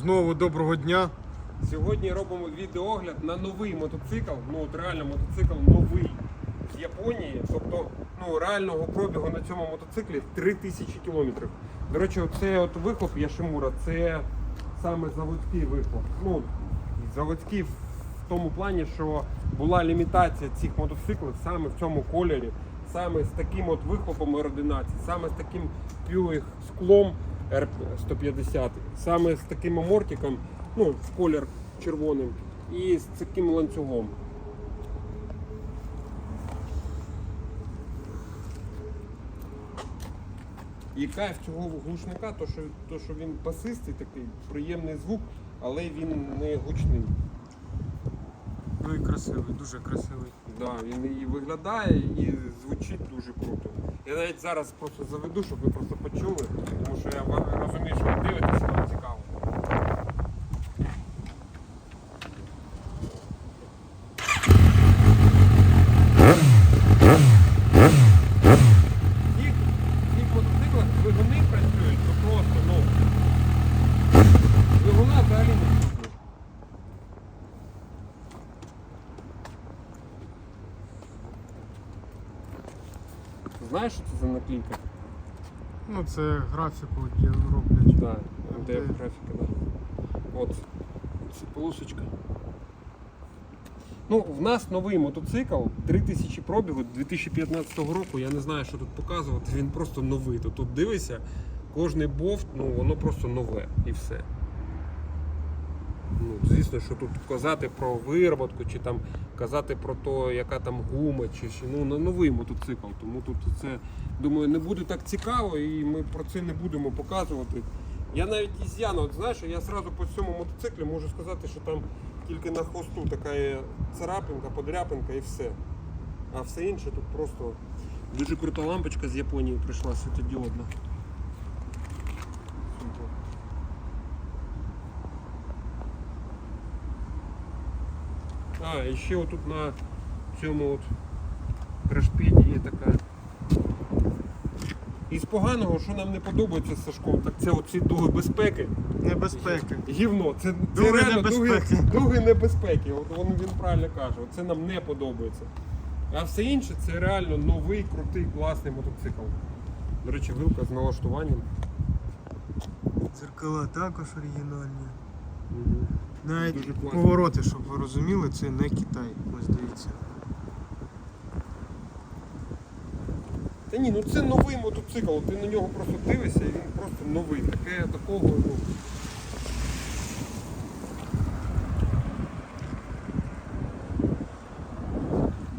Знову доброго дня. Сьогодні робимо відеогляд на новий мотоцикл. Ну от реально мотоцикл новий з Японії. Тобто ну, реального пробігу на цьому мотоциклі 3000 кілометрів. До речі, оце от вихлоп Яшимура, це саме заводський вихлоп. Ну, заводський в тому плані, що була лімітація цих мотоциклів саме в цьому кольорі, саме з таким от вихлопом R11, саме з таким пюїх склом R150, саме з таким амортиком, ну, в колір червоним, і з таким ланцюгом. І кайф цього глушника, то що, то, що він басистий такий, приємний звук, але він не гучний. Ну і красивий, дуже красивий. Да, він і виглядає, і звучить дуже круто. Я навіть зараз просто заведу, щоб ви просто почули, тому що я розумію, що ви дивитесь, вам цікаво. В цих, в цих мотоциклах двигуни працюють, то просто, ну. Двигуна взагалі не чутно. Знаєш, що це за наклейка? Ну це графіку де роблять. Да, МДФ графіка, да. От це полосочка. Ну, в нас новий мотоцикл 3000 пробігу 2015 року. Я не знаю, що тут показувати. Він просто новий. То тут дивися, кожний бофт, ну воно просто нове і все. Ну, звісно, що тут казати про вироботку, чи там казати про те, яка там гума, чи ну новий мотоцикл. Тому тут це думаю не буде так цікаво, і ми про це не будемо показувати. Я навіть із Яна, от знаєш, я одразу по цьому мотоциклі можу сказати, що там тільки на хвосту така є царапинка, подряпинка і все. А все інше тут просто дуже крута лампочка з Японії прийшла світодіодна. А, і ще отут на цьому от крашпеді є така. Із поганого, що нам не подобається з Сашком, так це оці дуги безпеки. Небезпеки. Гівно, це, це Дуги реально небезпеки. Дуги, дуги небезпеки. От він, він правильно каже, це нам не подобається. А все інше це реально новий, крутий, класний мотоцикл. До речі, вилка з налаштуванням. Дзеркала також оригінальні. Мгм. Навіть повороти, щоб ви розуміли, це не Китай. Ось дивіться. Та ні, ну це новий мотоцикл, ти на нього просто дивишся і він просто новий. Таке такого, ну.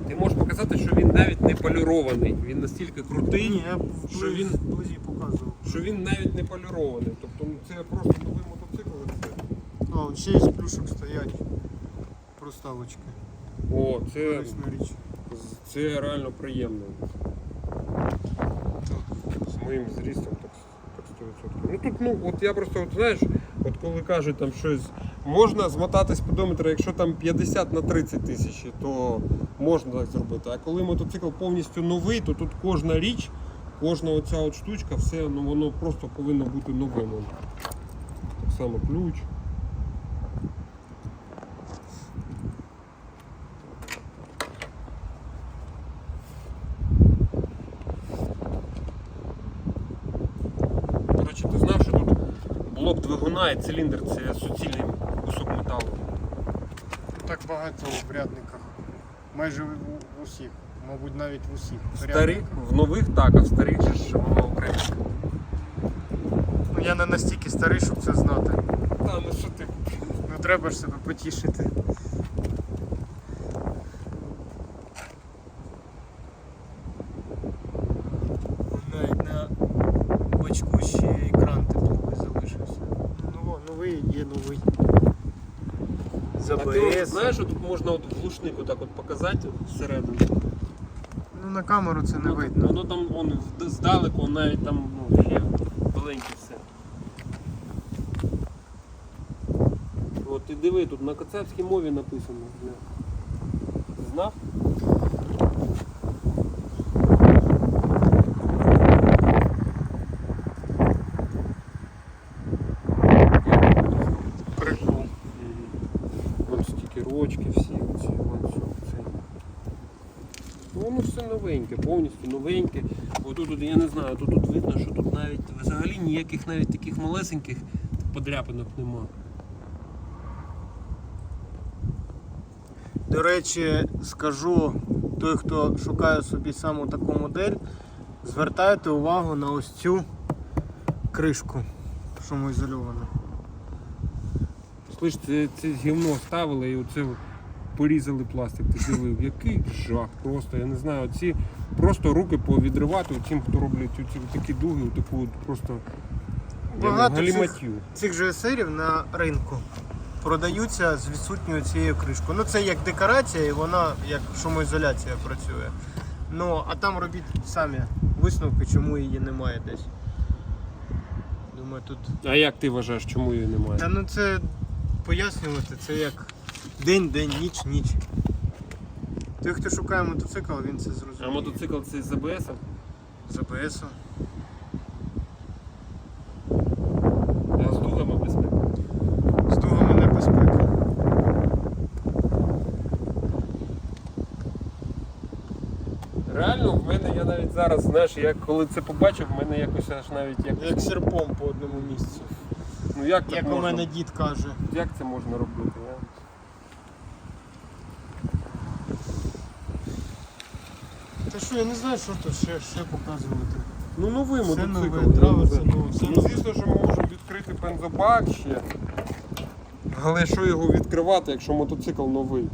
Ти можеш показати, що він навіть не полірований. Він настільки крутий, Ні, я що він- показував. що він навіть не полірований. Тобто ну, це просто новий мотоцикл. А, от ще із плюшок стоять. Проставочки. О, це, Корисна річ. це реально приємно. З моїм зрістом так, так 100%. Ну тут, ну, от я просто, от, знаєш, от коли кажуть там щось, можна змотати спідометра, якщо там 50 на 30 тисяч, то можна так зробити. А коли мотоцикл повністю новий, то тут кожна річ, кожна оця от штучка, все ну, воно просто повинно бути новим. Так само ключ. До речі, ти знав, що тут блок двигуна і циліндр це суцільний кусок металу. Так багато в рядниках. Майже в, усіх. Мабуть, навіть в усіх. Рядниках. в нових так, а в старих же ж воно окремо. Ну я не настільки старий, щоб це знати. Та ну що ти? Ну треба ж себе потішити. Навіть на бачку ще екран тепловий залишився. Ну, о, новий є новий. З А ти АБС. знаєш, тут можна от в глушнику так от показати всередину. Ну на камеру це не Воно- видно. Воно там он, здалеку навіть там ну, ще маленьке все. От ти диви, тут на кацапській мові написано. бля. Знав? Як? Шнурочки всі, оці ланцюг цей. Ну, воно все новеньке, повністю новеньке. Тут, я не знаю, тут, тут видно, що тут навіть взагалі ніяких навіть таких малесеньких подряпинок нема. До речі, скажу, той, хто шукає собі саме таку модель, звертайте увагу на ось цю кришку шумоізольовану. Слиш, це, це гівно ставили і оце порізали пластик. Ти дивив, який жах просто, я не знаю, ці просто руки повідривати тим, хто роблять ці такі дуги, таку от просто Багато цих, цих же серів на ринку продаються з відсутньою цією кришкою. Ну це як декорація і вона як шумоізоляція працює. Ну, а там робіть самі висновки, чому її немає десь. Думаю, тут. А як ти вважаєш, чому її немає? Та ну це пояснювати, це як день, день, ніч, ніч. Той, хто шукає мотоцикл, він це зрозуміє. А мотоцикл це з АБС? з АБС. А з дугами безпеки. З дугами небезпека. Реально, в мене я навіть зараз, знаєш, я коли це побачив, в мене якось аж навіть Як якось. серпом по одному місцю. Ну як так Як у мене дід каже. Як це можна робити? Я... Та що, я не знаю, що тут ще, ще показувати. Ну новий Все мотоцикл. нове, траверси все Ну, нове. звісно, що ми можемо відкрити бензобак ще. Але що його відкривати, якщо мотоцикл новий?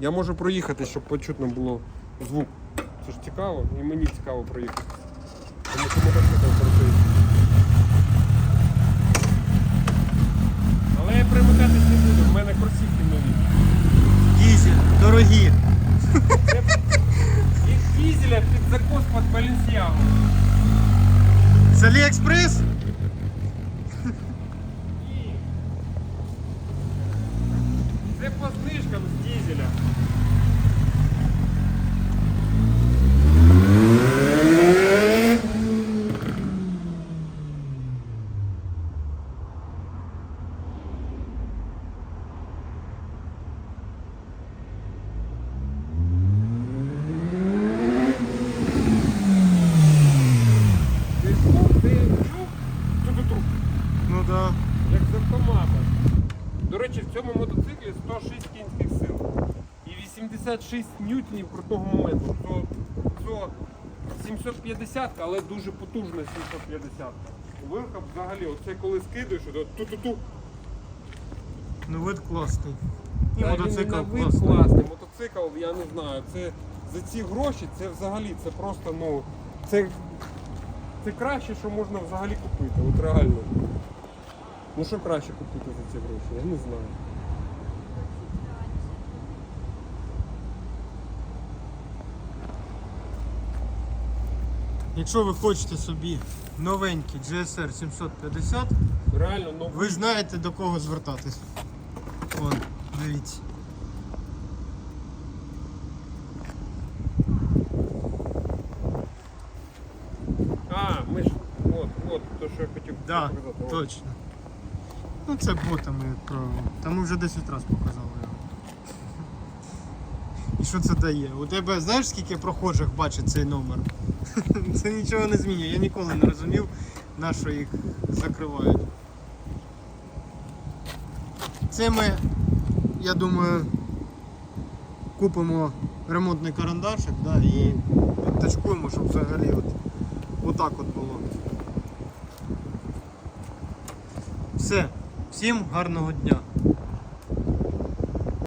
Я можу проїхати, щоб почутно було звук. Це ж цікаво, і мені цікаво проїхати. Тому що мотоцикл крутий. Але я примикатись не буду, в мене кросівки нові. Дізель, дорогі. Їх дізеля під закос під Баленсіагу. З Аліекспрес? Ні. Це по знижкам з дізеля. Ти що, ти чув? Ту-ту-ту. Ну да. Як з автомата. До речі, в цьому мотоциклі 106 кінських сил і 86 ньютонів крутого моменту. Це, це 750, але дуже потужна 750. Вихоп взагалі, оце коли скидаєш, то ту-ту-ту. Ну вид класний. І Та мотоцикл на вид класний. класний. Мотоцикл, я не знаю, це за ці гроші, це взагалі, це просто, ну, це, це краще, що можна взагалі купити. От реально. Ну що краще купити за ці гроші, я не знаю. Якщо ви хочете собі новенький GSR 750, Реально, ну ви знаєте до кого звертатись. Вон, дивіться. А, ми ж. От, от, то, що я хотів Да, показати. От. точно. Ну це ботами, як правило. Та ми вже 10 разів показали його. І що це дає? У тебе знаєш скільки прохожих бачить цей номер? Це нічого не змінює. Я ніколи не розумів, на що їх закривають. Це ми, я думаю, купимо ремонтний карандашик да, і підтачкуємо, щоб взагалі от, отак от було. Все, всім гарного дня.